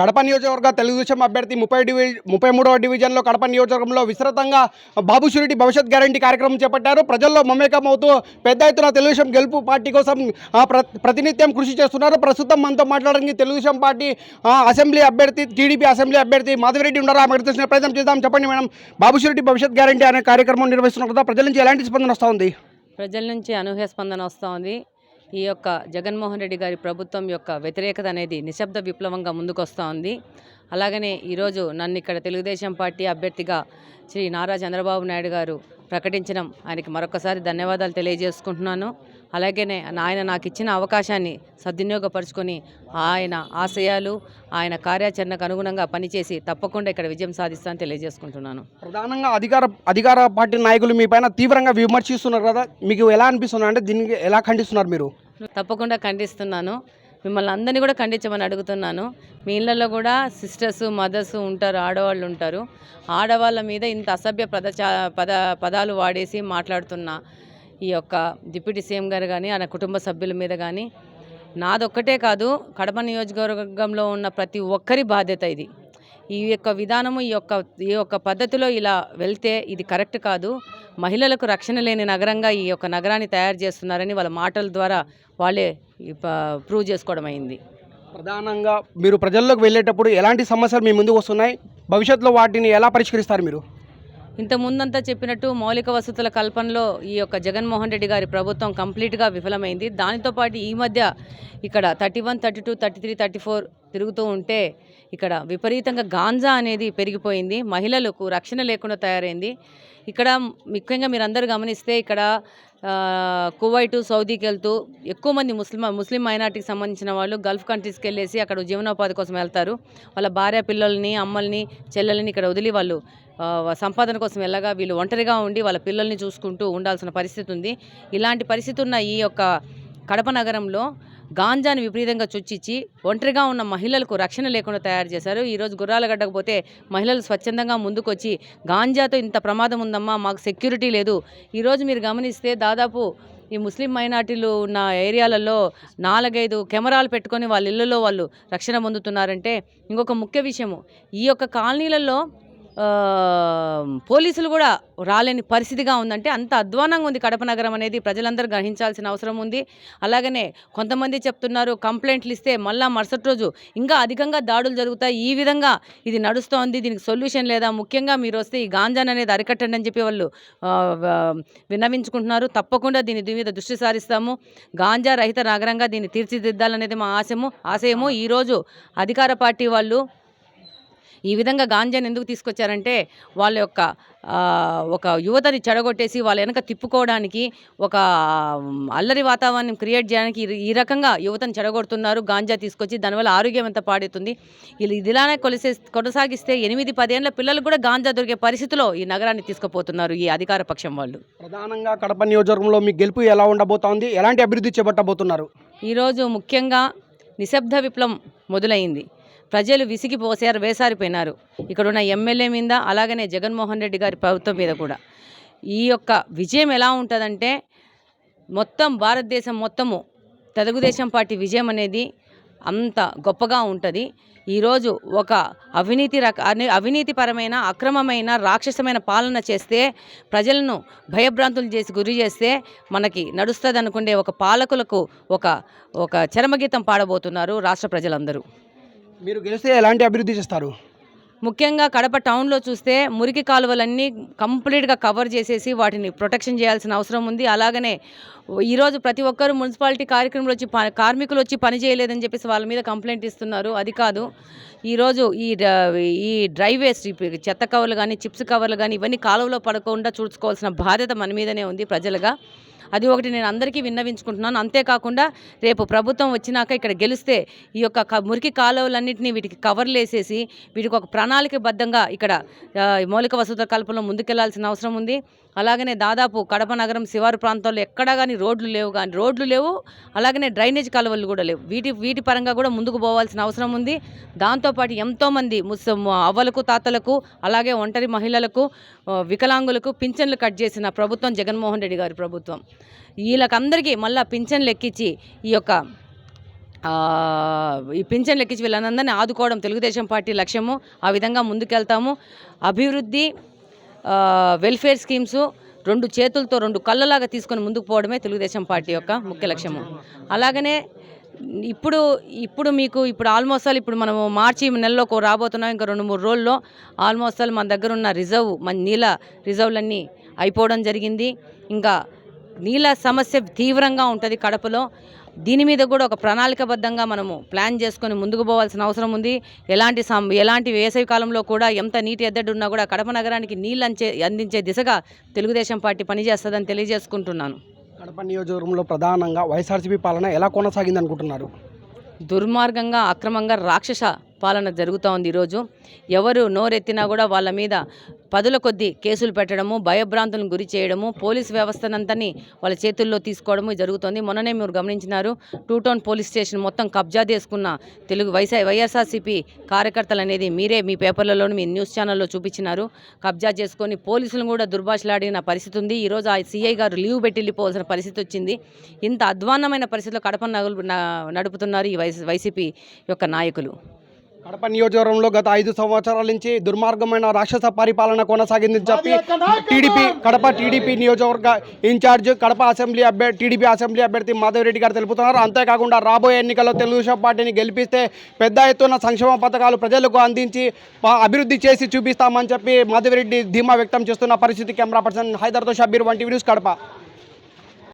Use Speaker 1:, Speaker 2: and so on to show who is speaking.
Speaker 1: కడప నియోజకవర్గ తెలుగుదేశం అభ్యర్థి ముప్పై డివి ముప్పై మూడవ డివిజన్లో కడప నియోజకవర్గంలో విస్తృతంగా బాబు భవిష్యత్ గ్యారంటీ కార్యక్రమం చేపట్టారు. ప్రజల్లో మమేకం అవుతూ పెద్ద ఎత్తున తెలుగుదేశం గెలుపు పార్టీ కోసం ప్ర ప్రతినిత్యం కృషి చేస్తున్నారు. ప్రస్తుతం మనతో మాట్లాడడానికి తెలుగుదేశం పార్టీ ఆ, అసెంబ్లీ అభ్యర్థి టీడీపీ అసెంబ్లీ అభ్యర్థి మాధవిరెడ్డి ఉన్నారు? ఆమెకు తెలిసిన ప్రయత్నం చేద్దాం. చెప్పండి మేడం. బాబు భవిష్యత్ గ్యారంటీ అనే కార్యక్రమం నిర్వహిస్తున్నారు కదా ప్రజల నుంచి ఎలాంటి స్పందన వస్తూ ఉంది
Speaker 2: ప్రజల నుంచి అనూహ్య స్పందన వస్తూ ఉంది ఈ యొక్క జగన్మోహన్ రెడ్డి గారి ప్రభుత్వం యొక్క వ్యతిరేకత అనేది నిశ్శబ్ద విప్లవంగా ముందుకొస్తూ ఉంది. అలాగనే ఈరోజు నన్ను ఇక్కడ తెలుగుదేశం పార్టీ అభ్యర్థిగా శ్రీ నారా చంద్రబాబు నాయుడు గారు ప్రకటించడం ఆయనకి మరొకసారి ధన్యవాదాలు తెలియజేసుకుంటున్నాను. అలాగనే ఆయన నాకు ఇచ్చిన అవకాశాన్ని సద్వినియోగపరుచుకొని ఆయన ఆశయాలు ఆయన కార్యాచరణకు అనుగుణంగా పనిచేసి తప్పకుండా ఇక్కడ విజయం సాధిస్తానని తెలియజేసుకుంటున్నాను.
Speaker 1: ప్రధానంగా అధికార అధికార పార్టీ నాయకులు మీ పైన తీవ్రంగా విమర్శిస్తున్నారు కదా మీకు ఎలా అనిపిస్తుంది అంటే దీనికి ఎలా ఖండిస్తున్నారు మీరు?
Speaker 2: తప్పకుండా ఖండిస్తున్నాను. మిమ్మల్ని అందరినీ కూడా ఖండించమని అడుగుతున్నాను. మీ ఇళ్ళల్లో కూడా సిస్టర్స్ మదర్స్ ఉంటారు ఆడవాళ్ళు ఉంటారు. ఆడవాళ్ళ మీద ఇంత అసభ్య పద పద పదాలు వాడేసి మాట్లాడుతున్న ఈ యొక్క డిప్యూటీ సీఎం గారు కానీ ఆయన కుటుంబ సభ్యుల మీద కానీ నాదొక్కటే కాదు కడప నియోజకవర్గంలో ఉన్న ప్రతి ఒక్కరి బాధ్యత ఇది. ఈ యొక్క విధానము ఈ యొక్క ఈ యొక్క పద్ధతిలో ఇలా వెళ్తే ఇది కరెక్ట్ కాదు. మహిళలకు రక్షణ లేని నగరంగా ఈ యొక్క నగరాన్ని తయారు చేస్తున్నారని వాళ్ళ మాటల ద్వారా వాళ్ళే ప్రూవ్ చేసుకోవడం అయింది.
Speaker 1: ప్రధానంగా మీరు ప్రజల్లోకి వెళ్ళేటప్పుడు ఎలాంటి సమస్యలు మీ ముందుకు వస్తున్నాయి? భవిష్యత్తులో వాటిని ఎలా పరిష్కరిస్తారు మీరు?
Speaker 2: ఇంత ముందంతా చెప్పినట్టు మౌలిక వసతుల కల్పనలో ఈ యొక్క జగన్మోహన్ రెడ్డి గారి ప్రభుత్వం కంప్లీట్గా విఫలమైంది. దానితో పాటు ఈ మధ్య ఇక్కడ thirty one thirty two thirty three thirty four తిరుగుతూ ఉంటే ఇక్కడ విపరీతంగా గాంజా అనేది పెరిగిపోయింది. మహిళలకు రక్షణ లేకుండా తయారైంది. ఇక్కడ ముఖ్యంగా మీరందరూ గమనిస్తే ఇక్కడ కువైటు సౌదీకి వెళ్తూ ఎక్కువ మంది ముస్లిం ముస్లిం మైనార్టీకి సంబంధించిన వాళ్ళు గల్ఫ్ కంట్రీస్కి వెళ్ళేసి అక్కడ జీవనోపాధి కోసం వెళ్తారు. వాళ్ళ భార్య పిల్లల్ని అమ్మల్ని చెల్లెల్ని ఇక్కడ వదిలి వాళ్ళు సంపాదన కోసం వెళ్ళగా వీళ్ళు ఒంటరిగా ఉండి వాళ్ళ పిల్లల్ని చూసుకుంటూ ఉండాల్సిన పరిస్థితి ఉంది. ఇలాంటి పరిస్థితి ఉన్న ఈ యొక్క కడప నగరంలో గాంజాని విపరీతంగా చొచ్చిచ్చి ఒంటరిగా ఉన్న మహిళలకు రక్షణ లేకుండా తయారు చేశారు. ఈరోజు గుర్రాలగడ్డకు పోతే మహిళలు స్వచ్ఛందంగా ముందుకొచ్చి గాంజాతో ఇంత ప్రమాదం ఉందమ్మా మాకు సెక్యూరిటీ లేదు. ఈరోజు మీరు గమనిస్తే దాదాపు ఈ ముస్లిం మైనార్టీలు ఉన్న ఏరియాలలో నాలుగైదు కెమెరాలు పెట్టుకొని వాళ్ళ ఇళ్ళలో వాళ్ళు రక్షణ పొందుతున్నారంటే ఇంకొక ముఖ్య విషయము. ఈ యొక్క కాలనీలలో పోలీసులు కూడా రాలేని పరిస్థితిగా ఉందంటే అంత అధ్వానంగా ఉంది కడప నగరం అనేది. ప్రజలందరూ గ్రహించాల్సిన అవసరం ఉంది. అలాగనే కొంతమంది చెప్తున్నారు కంప్లైంట్లు ఇస్తే మళ్ళా మరుసటి రోజు ఇంకా అధికంగా దాడులు జరుగుతాయి. ఈ విధంగా ఇది నడుస్తోంది. దీనికి సొల్యూషన్ లేదా? ముఖ్యంగా మీరు వస్తే ఈ గాంజాన్ అనేది అరికట్టండి అని చెప్పి వాళ్ళు విన్నవించుకుంటున్నారు. తప్పకుండా దీని దీని మీద దృష్టి సారిస్తాము. గాంజా రహిత నగరంగా దీన్ని తీర్చిదిద్దాలనేది మా ఆశము ఆశయము. ఈరోజు అధికార పార్టీ వాళ్ళు ఈ విధంగా గాంజాని ఎందుకు తీసుకొచ్చారంటే వాళ్ళ యొక్క ఒక యువతని చెడగొట్టేసి వాళ్ళ వెనక తిప్పుకోవడానికి ఒక అల్లరి వాతావరణం క్రియేట్ చేయడానికి ఈ- రకంగా యువతను చెడగొడుతున్నారు గాంజా తీసుకొచ్చి దానివల్ల ఆరోగ్యం ఎంత పాడుతుంది ఇది ఇది ఇలానే కొలిసే కొనసాగిస్తే ఎనిమిది పదేళ్ళ పిల్లలు కూడా గాంజా దొరికే పరిస్థితిలో ఈ నగరాన్ని తీసుకుపోతున్నారు ఈ అధికార పక్షం వాళ్ళు.
Speaker 1: ప్రధానంగా కడప నియోజకవర్గంలో మీ గెలుపు ఎలా ఉండబోతోంది? ఎలాంటి అభివృద్ధి చేపట్టబోతున్నారు?
Speaker 2: ఈరోజు ముఖ్యంగా నిశ్శబ్ద విప్లవం మొదలైంది. ప్రజలు విసిగిపోసారు వేసారిపోయినారు. ఇక్కడున్న ఎమ్మెల్యే మీద అలాగనే జగన్మోహన్ రెడ్డి గారి ప్రభుత్వం మీద కూడా. ఈ యొక్క విజయం ఎలా ఉంటుందంటే మొత్తం భారతదేశం మొత్తము తెలుగుదేశం పార్టీ విజయం అనేది అంత గొప్పగా ఉంటుంది. ఈరోజు ఒక అవినీతి రక అవినీతిపరమైన అక్రమమైన రాక్షసమైన పాలన చేస్తే ప్రజలను భయభ్రాంతులు చేసి గురి చేస్తే మనకి నడుస్తుంది అనుకునే ఒక పాలకులకు ఒక ఒక చరమగీతం పాడబోతున్నారు రాష్ట్ర ప్రజలందరూ.
Speaker 1: మీరు గెలిస్తే ఎలాంటి అభివృద్ధి చేస్తారు?
Speaker 2: ముఖ్యంగా కడప టౌన్లో చూస్తే మురికి కాలువలన్నీ కంప్లీట్గా కవర్ చేసేసి వాటిని ప్రొటెక్షన్ చేయాల్సిన అవసరం ఉంది. అలాగనే ఈరోజు ప్రతి ఒక్కరు మున్సిపాలిటీ కార్యక్రమంలో వచ్చి కార్మికులు వచ్చి పని చేయలేదని చెప్పేసి వాళ్ళ మీద కంప్లైంట్ ఇస్తున్నారు. అది కాదు. ఈరోజు ఈ డ- ఈ డ్రై వేస్ట్ ఇప్పుడు చెత్త కవర్లు కానీ చిప్స్ కవర్లు కానీ ఇవన్నీ కాలువలో పడకుండా చూసుకోవాల్సిన బాధ్యత మన మీదనే ఉంది ప్రజలుగా. అది ఒకటి నేను అందరికీ విన్నవించుకుంటున్నాను. అంతేకాకుండా రేపు ప్రభుత్వం వచ్చినాక ఇక్కడ గెలిస్తే ఈ యొక్క మురికి కాలువలన్నింటినీ వీటికి కవర్లు వేసేసి వీటికి ఒక ప్రణాళికబద్ధంగా ఇక్కడ మౌలిక వసతుల కల్పనలో ముందుకెళ్ళాల్సిన అవసరం ఉంది. అలాగనే దాదాపు కడప నగరం శివారు ప్రాంతాల్లో ఎక్కడా కానీ రోడ్లు లేవు కానీ రోడ్లు లేవు అలాగనే డ్రైనేజ్ కాలువలు కూడా లేవు. వీటి వీటి పరంగా కూడా ముందుకు పోవాల్సిన అవసరం ఉంది. దాంతో దాంతోపాటు ఎంతోమంది ముస్ అవ్వలకు తాతలకు అలాగే ఒంటరి మహిళలకు వికలాంగులకు పింఛన్లు కట్ చేసిన ప్రభుత్వం జగన్మోహన్ రెడ్డి గారి ప్రభుత్వం. వీళ్ళకందరికీ మళ్ళీ పింఛన్లు ఎక్కించి ఈ యొక్క ఈ పింఛన్లు ఎక్కించి వీళ్ళందరినీ ఆదుకోవడం తెలుగుదేశం పార్టీ లక్ష్యము. ఆ విధంగా ముందుకెళ్తాము. అభివృద్ధి వెల్ఫేర్ స్కీమ్స్ రెండు చేతులతో రెండు కళ్ళలాగా తీసుకొని ముందుకు పోవడమే తెలుగుదేశం పార్టీ యొక్క ముఖ్య లక్ష్యము. అలాగనే ఇప్పుడు ఇప్పుడు మీకు ఇప్పుడు ఆల్మోస్ట్ ఆల్ ఇప్పుడు మనము మార్చి నెలలో రాబోతున్నాం ఇంకా రెండు మూడు రోజుల్లో ఆల్మోస్ట్ ఆల్ మన దగ్గర ఉన్న రిజర్వ్ మన నీళ్ళ రిజర్వ్లన్నీ అయిపోవడం జరిగింది. ఇంకా నీళ్ళ సమస్య తీవ్రంగా ఉంటుంది కడపలో. దీని మీద కూడా ఒక ప్రణాళికబద్ధంగా మనము ప్లాన్ చేసుకొని ముందుకు పోవాల్సిన అవసరం ఉంది. ఎలాంటి సం ఎలాంటి వేసవి కాలంలో కూడా ఎంత నీటి ఎద్దడి ఉన్నా కూడా కడప నగరానికి నీళ్ళు అంచే అందించే దిశగా తెలుగుదేశం పార్టీ పనిచేస్తుందని తెలియజేసుకుంటున్నాను.
Speaker 1: కడప నియోజకవర్గంలో ప్రధానంగా వైఎస్ఆర్సీపీ పాలన ఎలా కొనసాగింది అనుకుంటున్నారు
Speaker 2: దుర్మార్గంగా అక్రమంగా రాక్షస పాలన జరుగుతూ ఉంది ఈరోజు. ఎవరు నోరెత్తినా కూడా వాళ్ళ మీద పదుల కొద్దీ కేసులు పెట్టడము భయభ్రాంతులను గురి చేయడము పోలీస్ వ్యవస్థనంతని వాళ్ళ చేతుల్లో తీసుకోవడము జరుగుతోంది. మొన్ననే మీరు గమనించినారు టూ టౌన్ పోలీస్ స్టేషన్ మొత్తం కబ్జా చేసుకున్న తెలుగు వైసా వైఎస్ఆర్సీపీ కార్యకర్తలు అనేది మీరే మీ పేపర్లలోనూ మీ న్యూస్ ఛానల్లో చూపించినారు. కబ్జా చేసుకొని పోలీసులను కూడా దుర్భాషలాడిన పరిస్థితి ఉంది. ఈరోజు ఆ సీఐ గారు లీవ్ పెట్టి వెళ్ళిపోవాల్సిన పరిస్థితి వచ్చింది. ఇంత అధ్వాన్నమైన పరిస్థితిలో కడప నగలు నడుపుతున్నారు ఈ వైసీపీ యొక్క నాయకులు.
Speaker 1: కడప నియోజకవర్గంలో గత ఐదు సంవత్సరాల నుంచి దుర్మార్గమైన రాక్షస పరిపాలన కొనసాగిందని చెప్పి టీడీపీ కడప టీడీపీ నియోజకవర్గ ఇన్ఛార్జ్ కడప అసెంబ్లీ అభ్యర్థి టీడీపీ అసెంబ్లీ అభ్యర్థి మాధవరెడ్డి గారు తెలుపుతున్నారు. అంతేకాకుండా రాబోయే ఎన్నికల్లో తెలుగుదేశం పార్టీని గెలిపిస్తే పెద్ద ఎత్తున సంక్షేమ పథకాలు ప్రజలకు అందించి అభివృద్ధి చేసి చూపిస్తామని చెప్పి మాధవరెడ్డి ధీమా వ్యక్తం చేస్తున్న పరిస్థితి. కెమెరా పర్సన్ హైదర్తో షబ్బీర్ వంటి న్యూస్ కడప.